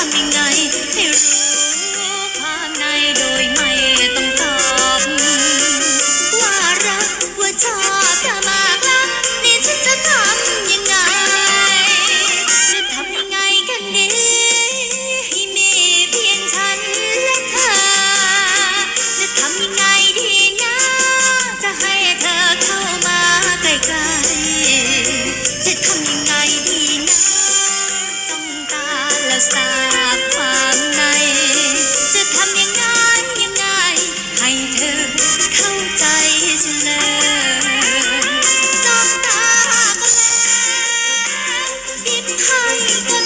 ามยังไง ให้รู้ภายในโดยไม่ต้องตอบว่ารักว่าชอบเธอมากแล้นี่ฉันจะทำยังไงจะทำยังไงกันดีให้เพียงฉันและเธอจะทำยังไงดีนะจะให้เธอเข้ามาใกล้จะทำยังไงดีนะ side. Hi.